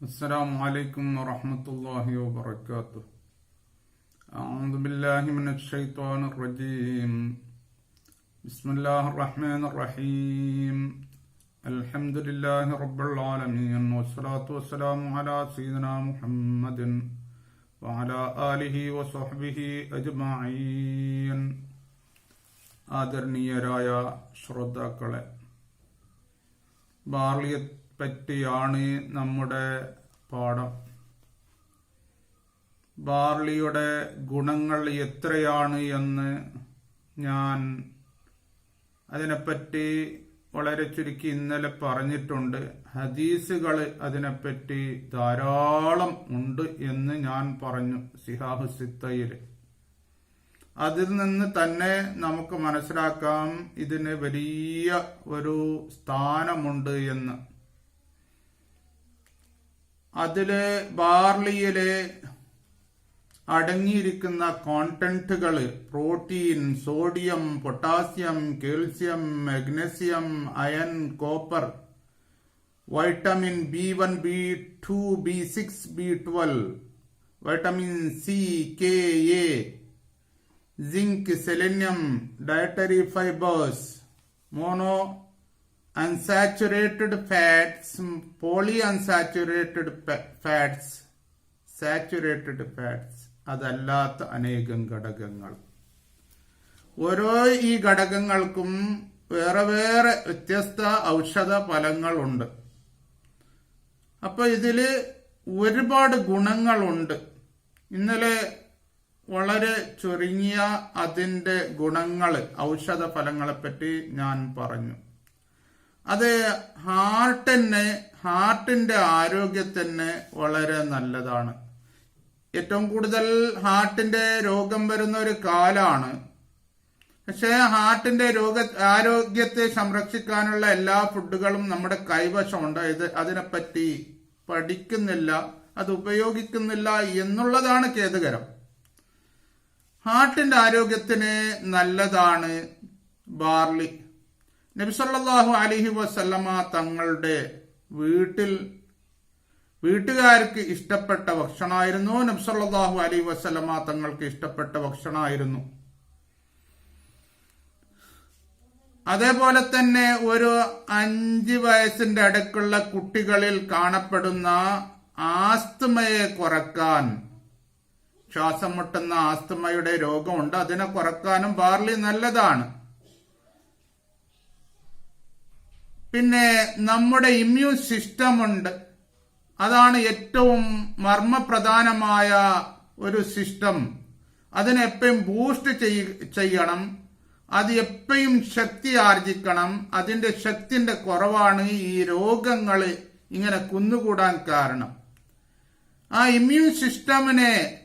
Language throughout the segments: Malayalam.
السلام عليكم ورحمة الله وبركاته أعوذ بالله من الشيطان الرجيم بسم الله الرحمن الرحيم الحمد لله رب العالمين والصلاة والسلام على سيدنا محمد وعلى آله وصحبه أجمعين ആദരണീയരായ ശ്രോതാക്കളെ ബാർലിയെ പറ്റിയാണ് നമ്മുടെ പാഠം. ബാർലിയുടെ ഗുണങ്ങൾ എത്രയാണ് എന്ന് ഞാൻ അതിനെപ്പറ്റി വളരെ ചുരുക്കി ഇന്നലെ പറഞ്ഞിട്ടുണ്ട്. ഹദീസുകൾ അതിനെപ്പറ്റി ധാരാളം ഉണ്ട് എന്ന് ഞാൻ പറഞ്ഞു സിഹാഹു സിത്തയിൽ. അതിൽ നിന്ന് തന്നെ നമുക്ക് മനസ്സിലാക്കാം ഇതിന് വലിയ ഒരു സ്ഥാനമുണ്ട് എന്ന്. അതിൽ ബാർലിയിലെ അടങ്ങിയിരിക്കുന്ന കോണ്ടന്റുകൾ protein sodium potassium calcium magnesium iron copper vitamin B one B two B six B twelve vitamin C K A zinc selenium dietary fibres monounsaturated fats, polyunsaturated fats, saturated fats അതല്ലാത്ത അനേകം ഘടകങ്ങൾ. ഓരോ ഈ ഘടകങ്ങൾക്കും വേറെ വേറെ വ്യത്യസ്ത ഔഷധ ഫലങ്ങളുണ്ട്. അപ്പൊ ഇതിൽ ഒരുപാട് ഗുണങ്ങളുണ്ട്. ഇന്നലെ വളരെ ചുരുങ്ങിയ അതിന്റെ ഗുണങ്ങൾ ഔഷധ ഫലങ്ങളെപ്പറ്റി ഞാൻ പറഞ്ഞു. അത് ഹാർട്ടിന് ഹാർട്ടിന്റെ ആരോഗ്യത്തിന് വളരെ നല്ലതാണ്. ഏറ്റവും കൂടുതൽ ഹാർട്ടിന്റെ രോഗം വരുന്ന ഒരു കാലാണ്. പക്ഷേ ഹാർട്ടിന്റെ രോഗ ആരോഗ്യത്തെ സംരക്ഷിക്കാനുള്ള എല്ലാ ഫുഡുകളും നമ്മുടെ കൈവശമുണ്ട്. ഇത് അതിനെപ്പറ്റി പഠിക്കുന്നില്ല അത് ഉപയോഗിക്കുന്നില്ല എന്നുള്ളതാണ് ഖേദകരം. ഹാർട്ടിന്റെ ആരോഗ്യത്തിന് നല്ലതാണ് ബാർലി നബിസല്ലാഹു അലഹി വസല്ലമ തങ്ങളുടെ വീട്ടിൽ വീട്ടുകാർക്ക് ഇഷ്ടപ്പെട്ട ഭക്ഷണമായിരുന്നു. നബ്സല്ലാഹു അലൈഹി വസല്ലമ തങ്ങൾക്ക് ഇഷ്ടപ്പെട്ട ഭക്ഷണമായിരുന്നു. അതേപോലെ തന്നെ ഒരു അഞ്ച് വയസ്സിന്റെ അടുക്കുള്ള കുട്ടികളിൽ കാണപ്പെടുന്ന ആസ്തമയെ കുറയ്ക്കാൻ ശ്വാസം മുട്ടുന്ന ആസ്തമയുടെ രോഗമുണ്ട്. അതിനെ കുറക്കാനും ബാർലി നല്ലതാണ്. പിന്നെ നമ്മുടെ ഇമ്മ്യൂൺ സിസ്റ്റം ഉണ്ട്. അതാണ് ഏറ്റവും മർമ്മപ്രധാനമായ ഒരു സിസ്റ്റം അതിനെപ്പോഴും ബൂസ്റ്റ് ചെയ്യണം. അത് എപ്പോഴും ശക്തി ആർജിക്കണം. അതിന്റെ ശക്തിന്റെ കുറവാണ് ഈ രോഗങ്ങൾ ഇങ്ങനെ കുന്നുകൂടാൻ കാരണം. ആ ഇമ്മ്യൂൺ സിസ്റ്റമിനെ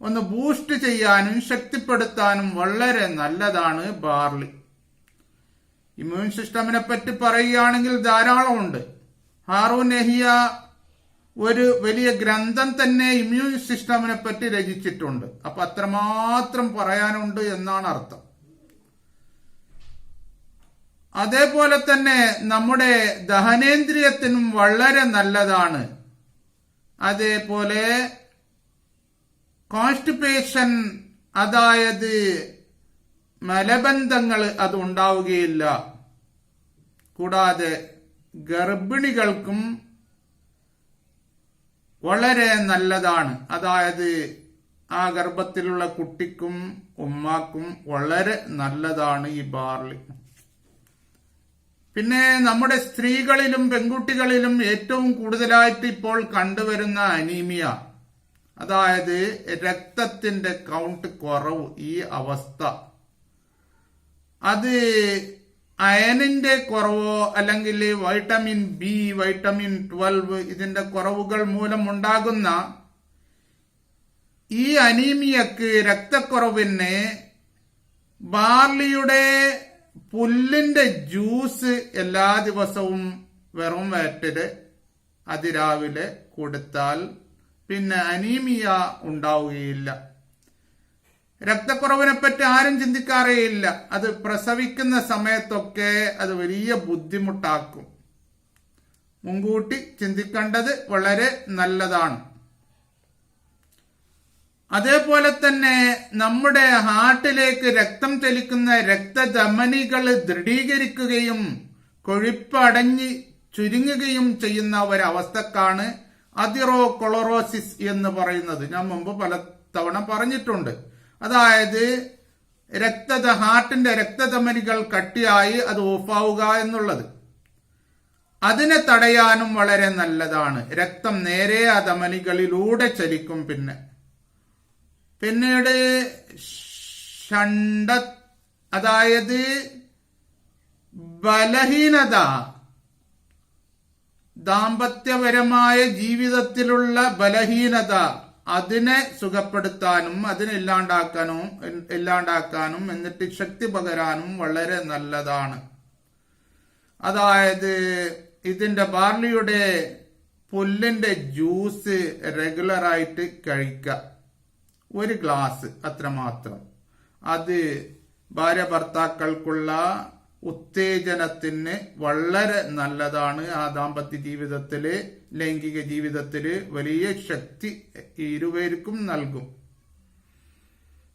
ഒന്ന് ബൂസ്റ്റ് ചെയ്യാനും ശക്തിപ്പെടുത്താനും വളരെ നല്ലതാണ് ബാർലി. ഇമ്മ്യൂൺ സിസ്റ്റമിനെ പറ്റി പറയുകയാണെങ്കിൽ ധാരാളമുണ്ട്. ഹാറൂൻ നെഹിയ ഒരു വലിയ ഗ്രന്ഥം തന്നെ ഇമ്മ്യൂൺ സിസ്റ്റമിനെ പറ്റി രചിച്ചിട്ടുണ്ട്. അപ്പൊ അത്രമാത്രം പറയാനുണ്ട് എന്നാണ് അർത്ഥം. അതേപോലെ തന്നെ നമ്മുടെ ദഹനേന്ദ്രിയത്തിനും വളരെ നല്ലതാണ്. അതേപോലെ കോൺസ്റ്റിപ്പേഷൻ അതായത് മലബന്ധങ്ങൾ അത് ഉണ്ടാവുകയില്ല. കൂടാതെ ഗർഭിണികൾക്കും വളരെ നല്ലതാണ്. അതായത് ആ ഗർഭത്തിലുള്ള കുട്ടിക്കും ഉമ്മാക്കും വളരെ നല്ലതാണ് ഈ ബാർലി. പിന്നെ നമ്മുടെ സ്ത്രീകളിലും പെൺകുട്ടികളിലും ഏറ്റവും കൂടുതലായിട്ട് ഇപ്പോൾ കണ്ടുവരുന്ന അനീമിയ അതായത് രക്തത്തിന്റെ കൗണ്ട് കുറവ് ഈ അവസ്ഥ. അത് അയനിന്റെ കുറവോ അല്ലെങ്കിൽ വൈറ്റമിൻ ബി വൈറ്റമിൻ ട്വൽവ് ഇതിന്റെ കുറവുകൾ മൂലം ഉണ്ടാകുന്ന ഈ അനീമിയക്ക് രക്തക്കുറവിന് ബാർലിയുടെ പുല്ലിന്റെ ജ്യൂസ് എല്ലാ ദിവസവും വെറും വയറ്റിൽ അതിരാവിലെ കൊടുത്താൽ പിന്നെ അനീമിയ ഉണ്ടാവുകയില്ല. രക്തക്കുറവിനെ പറ്റി ആരും ചിന്തിക്കാറേയില്ല അത് പ്രസവിക്കുന്ന സമയത്തൊക്കെ അത് വലിയ ബുദ്ധിമുട്ടാക്കും. മുൻകൂട്ടി ചിന്തിക്കേണ്ടത് വളരെ നല്ലതാണ്. അതേപോലെ തന്നെ നമ്മുടെ ഹാർട്ടിലേക്ക് രക്തം ചലിക്കുന്ന രക്തധമനികൾ ദൃഢീകരിക്കുകയും കൊഴുപ്പടഞ്ഞ് ചുരുങ്ങുകയും ചെയ്യുന്ന ഒരവസ്ഥക്കാണ് അതിറോ കൊളറോസിസ് എന്ന് പറയുന്നത്. ഞാൻ മുമ്പ് പല തവണ പറഞ്ഞിട്ടുണ്ട്. അതായത് രക്തത ഹാർട്ടിന്റെ രക്തധമനികൾ കട്ടിയായി അത് ഓഫാവുക എന്നുള്ളത്. അതിനെ തടയാനും വളരെ നല്ലതാണ്. രക്തം നേരെ ആ ധമനികളിലൂടെ ചലിക്കും പിന്നെ. പിന്നീട് ഷണ്ട അതായത് ബലഹീനത ദാമ്പത്യപരമായ ജീവിതത്തിലുള്ള ബലഹീനത അതിനെ സുഖപ്പെടുത്താനും അതിനെ ഇല്ലാണ്ടാക്കാനും ഇല്ലാണ്ടാക്കാനും എന്നിട്ട് ശക്തി പകരാനും വളരെ നല്ലതാണ്. അതായത് ഇതിന്റെ ബാർലിയുടെ പുല്ലിന്റെ ജ്യൂസ് റെഗുലറായിട്ട് കഴിക്കുക. ഒരു ഗ്ലാസ് അത്രമാത്രം. അത് ഭാര്യ ഭർത്താക്കൾക്കുള്ള ഉത്തേജനത്തിന് വളരെ നല്ലതാണ് ആ ദാമ്പത്യ ജീവിതത്തിൽ ലൈംഗിക ജീവിതത്തിൽ വലിയ ശക്തി ഇരുവർക്കും നൽകും.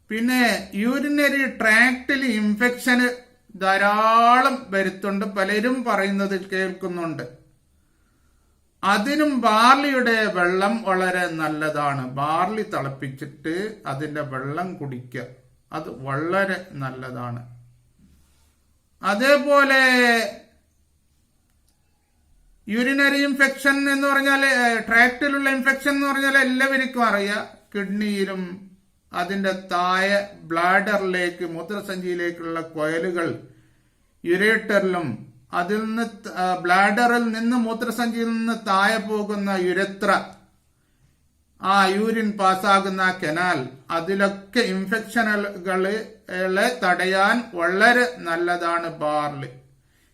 പിന്നെ യൂരിനറി ട്രാക്റ്റിൽ ഇൻഫെക്ഷന് ധാരാളം വരുത്തുണ്ട് പലരും പറയുന്നത് കേൾക്കുന്നുണ്ട്. അതിനും ബാർലിയുടെ വെള്ളം വളരെ നല്ലതാണ്. ബാർലി തിളപ്പിച്ചിട്ട് അതിന്റെ വെള്ളം കുടിക്കുക. അത് വളരെ നല്ലതാണ്. അതേപോലെ യൂറിനറി ഇൻഫെക്ഷൻ എന്ന് പറഞ്ഞാൽ ട്രാക്റ്റിലുള്ള ഇൻഫെക്ഷൻ എന്ന് പറഞ്ഞാൽ എല്ലാവർക്കും അറിയാം. കിഡ്നിയിലും അതിന്റെ താഴെ ബ്ലാഡറിലേക്ക് മൂത്രസഞ്ചിയിലേക്കുള്ള കൊയലുകൾ യുരേറ്ററിലും അതിൽ നിന്ന് ബ്ലാഡറിൽ നിന്ന് മൂത്രസഞ്ചിയിൽ നിന്ന് താഴെ പോകുന്ന യുരത്ര ആ യൂരിൻ പാസ്സാകുന്ന കനാൽ അതിലൊക്കെ ഇൻഫെക്ഷനുകളെ തടയാൻ വളരെ നല്ലതാണ് ബാർലി.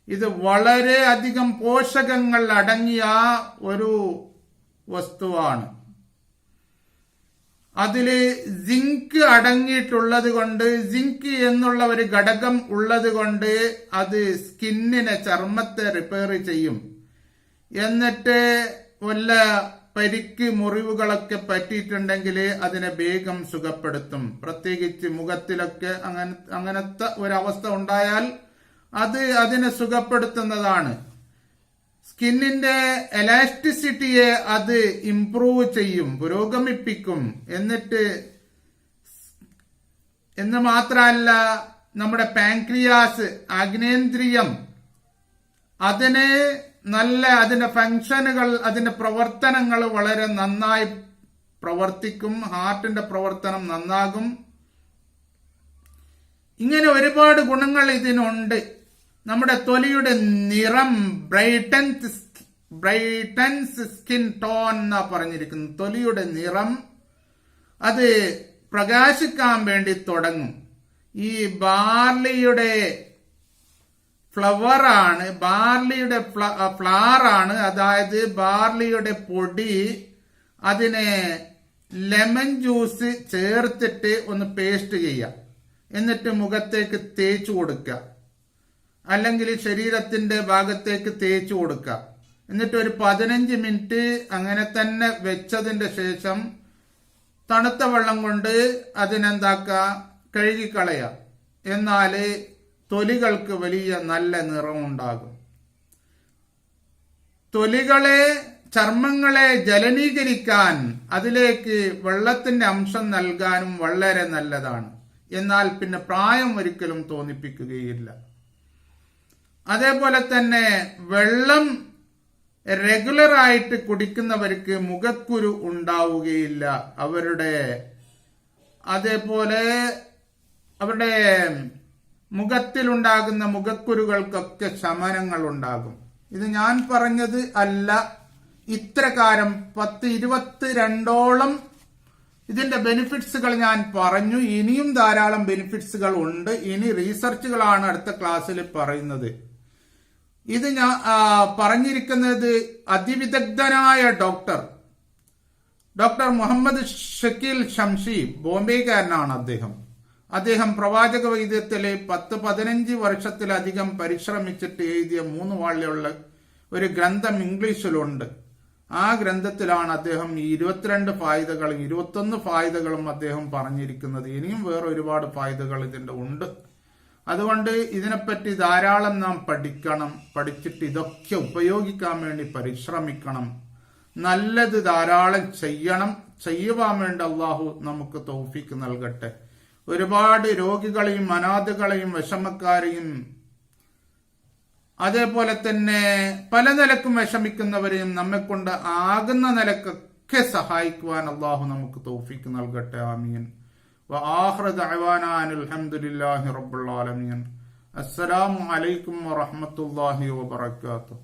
ഇത് വളരെ അധികം പോഷകങ്ങൾ അടങ്ങിയ ഒരു വസ്തുവാണ്. അതിൽ സിങ്ക് അടങ്ങിയിട്ടുള്ളത് കൊണ്ട് സിങ്ക് എന്നുള്ള ഒരു ഘടകം ഉള്ളത് കൊണ്ട് അത് സ്കിന്നിനെ ചർമ്മത്തെ റിപ്പയർ ചെയ്യും. എന്നിട്ട് വല്ല പരിക്ക് മുറിവുകളൊക്കെ പറ്റിയിട്ടുണ്ടെങ്കിൽ അതിനെ വേഗം സുഖപ്പെടുത്തും. പ്രത്യേകിച്ച് മുഖത്തിലൊക്കെ അങ്ങനെ അങ്ങനത്തെ ഒരവസ്ഥ ഉണ്ടായാൽ അത് അതിനെ സുഖപ്പെടുത്തുന്നതാണ്. സ്കിന്നിന്റെ എലാസ്റ്റിസിറ്റിയെ അത് ഇംപ്രൂവ് ചെയ്യും പുരോഗമിപ്പിക്കും. എന്നിട്ട് എന്ന് മാത്രമല്ല നമ്മുടെ പാൻക്രിയാസ് ആഗ്നേന്ദ്രിയം അതിന് നല്ല അതിന്റെ ഫങ്ഷനുകൾ അതിന്റെ പ്രവർത്തനങ്ങൾ വളരെ നന്നായി പ്രവർത്തിക്കും. ഹാർട്ടിന്റെ പ്രവർത്തനം നന്നാകും. ഇങ്ങനെ ഒരുപാട് ഗുണങ്ങൾ ഇതിനുണ്ട്. നമ്മുടെ തൊലിയുടെ നിറം ബ്രൈറ്റൻസ് ബ്രൈറ്റൻസ് സ്കിൻ ടോൺ എന്നാ പറഞ്ഞിരിക്കുന്നു. തൊലിയുടെ നിറം അത് പ്രകാശിക്കാൻ വേണ്ടി തുടങ്ങും. ഈ ബാർലിയുടെ ഫ്ലവർ ആണ് ബാർലിയുടെ ഫ്ലവർ ആണ് അതായത് ബാർലിയുടെ പൊടി അതിനെ ലെമൺ ജ്യൂസ് ചേർത്തിട്ട് ഒന്ന് പേസ്റ്റ് ചെയ്യാം എന്നിട്ട് മുഖത്തേക്ക് തേച്ചു കൊടുക്കുക. അല്ലെങ്കിൽ ശരീരത്തിന്റെ ഭാഗത്തേക്ക് തേച്ചു കൊടുക്കുക. എന്നിട്ട് ഒരു പതിനഞ്ച് മിനിറ്റ് അങ്ങനെ തന്നെ വെച്ചതിന്റെ ശേഷം തണുത്ത വെള്ളം കൊണ്ട് അതിനെന്താക്കുക? കഴുകിക്കളയുക. എന്നാൽ തൊലികൾക്ക് വലിയ നല്ല നിറമുണ്ടാകും. തൊലികളെ ചർമ്മങ്ങളെ ജലനീകരിക്കാൻ അതിലേക്ക് വെള്ളത്തിന്റെ അംശം നൽകാനും വളരെ നല്ലതാണ്. എന്നാൽ പിന്നെ പ്രായം ഒരിക്കലും തോന്നിപ്പിക്കുകയില്ല. അതേപോലെ തന്നെ വെള്ളം റെഗുലർ ആയിട്ട് കുടിക്കുന്നവർക്ക് മുഖക്കുരു ഉണ്ടാവുകയില്ല. അവരുടെ അതേപോലെ അവരുടെ മുഖത്തിലുണ്ടാകുന്ന മുഖക്കുരുകൾക്കൊക്കെ ശമനങ്ങൾ ഉണ്ടാകും ഇത് ഞാൻ പറഞ്ഞത് അല്ല. ഇത്രകാരം പത്ത് ഇരുപത്തി രണ്ടോളം ഇതിന്റെ ബെനിഫിറ്റ്സുകൾ ഞാൻ പറഞ്ഞു. ഇനിയും ധാരാളം ബെനിഫിറ്റ്സുകൾ ഉണ്ട്. ഇനി റീസർച്ചുകളാണ് അടുത്ത ക്ലാസ്സിൽ പറയുന്നത്. ഇത് ഞാൻ പറഞ്ഞിരിക്കുന്നത് അതിവിദഗ്ധനായ ഡോക്ടർ ഡോക്ടർ മുഹമ്മദ് ഷക്കീൽ ഷംഷി ബോംബെക്കാരനാണ് അദ്ദേഹം. അദ്ദേഹം പ്രവാചക വൈദ്യത്തിലെ പത്ത് പതിനഞ്ച് വർഷത്തിലധികം പരിശ്രമിച്ചിട്ട് എഴുതിയ മൂന്ന് വാളിലുള്ള ഒരു ഗ്രന്ഥം ഇംഗ്ലീഷിലുണ്ട്. ആ ഗ്രന്ഥത്തിലാണ് അദ്ദേഹം ഈ ഇരുപത്തിരണ്ട് ഫായുതകളും ഇരുപത്തൊന്ന് ഫായുതകളും അദ്ദേഹം പറഞ്ഞിരിക്കുന്നത്. ഇനിയും വേറെ ഒരുപാട് ഫായുതകൾ ഇതിന്റെ ഉണ്ട്. അതുകൊണ്ട് ഇതിനെപ്പറ്റി ധാരാളം നാം പഠിക്കണം പഠിച്ചിട്ട് ഇതൊക്കെ ഉപയോഗിക്കാൻ വേണ്ടി പരിശ്രമിക്കണം. നല്ലത് ധാരാളം ചെയ്യണം. ചെയ്യുവാൻ വേണ്ടി അള്ളാഹു നമുക്ക് തോഫിക്ക് നൽകട്ടെ. ഒരുപാട് രോഗികളെയും അനാഥകളെയും വിഷമക്കാരെയും അതേപോലെ തന്നെ പല നിലക്കും വിഷമിക്കുന്നവരെയും നമ്മെക്കൊണ്ട് ആകുന്ന നിലക്കൊക്കെ സഹായിക്കുവാൻ അള്ളാഹു നമുക്ക് തോഫിക്ക് നൽകട്ടെ. ആമീൻ. അലഹമുല്ലാഹി റബുല്ലാലമീൻ അസ്സലാമു അലൈക്കും വറഹമത്തല്ലാഹി വബർക്കാത്തു